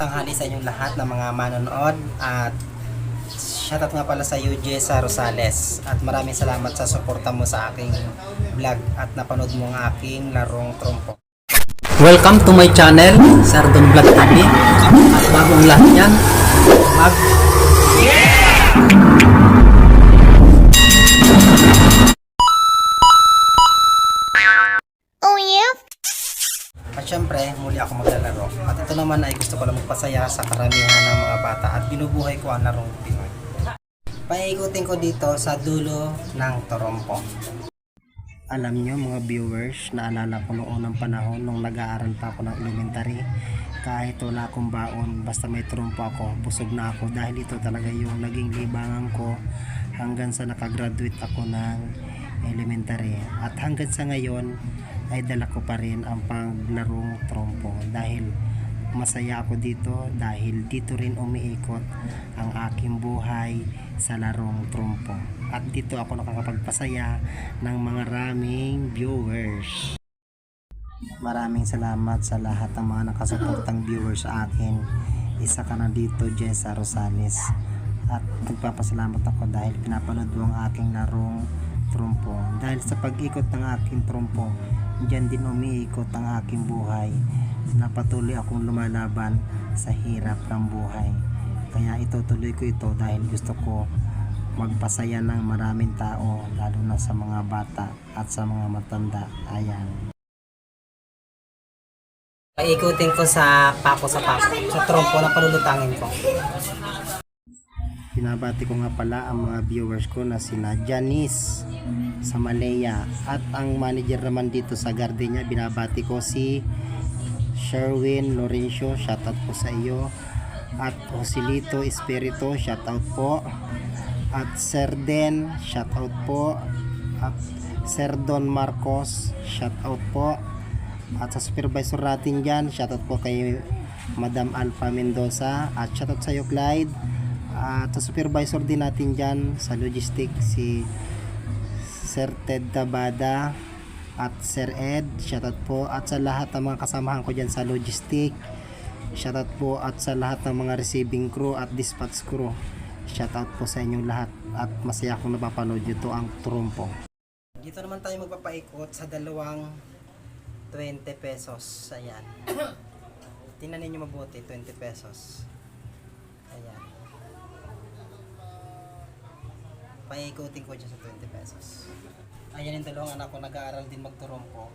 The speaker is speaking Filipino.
Tanghali sa inyong lahat ng mga manonood at shoutout nga pala sa Jessa Rosales at maraming salamat sa suporta mo sa aking vlog at napanood mo ang aking larong trompo. Welcome to my channel, Sardon Vlog TV. At bagong lahat yan, mag Oh syempre, muli ako maglalaro. At ito naman ay gusto ko lang magpasaya sa karamihan ng mga bata at binubuhay ko ang larong Pinoy. Paikutin ko dito sa dulo ng Torompo. Alam nyo mga viewers, naalala ko noong unang panahon nung nag-aaral pa ako ng elementary, kahit wala akong baon, basta may trumpo ako, busog na ako dahil ito talaga yung naging libangan ko hanggang sa nakagraduate ako ng elementary. At hanggang sa ngayon, ay dala ko pa rin ang panglarong trompo dahil masaya ako dito dahil dito rin umiikot ang aking buhay sa larong trompo. At dito ako nakakapagpasaya ng mga raming viewers. Maraming salamat sa lahat ng mga nakasuportang viewers sa akin. Isa ka na dito, Jessa Rosales. At nagpapasalamat ako dahil pinapanood mo ang aking larong trompo. Dahil sa pag-ikot ng aking trompo, dyan din umiikot ang aking buhay. Na patuloy akong lumalaban sa hirap ng buhay. Kaya itutuloy ko ito dahil gusto ko magpasaya ng maraming tao, lalo na sa mga bata at sa mga matanda. Ayan. Paikutin ko sa pako sa pako, sa trompo na palulutangin ko. Pinabati ko nga pala ang mga viewers ko na sina Janice sa at ang manager naman dito sa Gardenia binabati ko si Sherwin Lorenzo. Shoutout po sa iyo. At Joselito Espirito shoutout po. At Sir Den shoutout po. At Sir Don Marcos shoutout po. At sa supervisor natin dyan shoutout po kay Madam Alpha Mendoza. At shoutout sa iyo Clyde at sa supervisor din natin dyan sa logistics si Sir Ted Tabada at Sir Ed shoutout po. At sa lahat ng mga kasamahan ko dyan sa logistic shoutout po. At sa lahat ng mga receiving crew at dispatch crew shoutout po sa inyong lahat. At masaya akong napapanood nyo to ang trumpo. Dito naman tayo magpapaikot sa dalawang 20 pesos. Ayan. Tingnan ninyo mabuti 20 pesos paikutin ko dyan sa 20 pesos. Ayan yung dalawang anak ko, nag-aaral din magturumpo.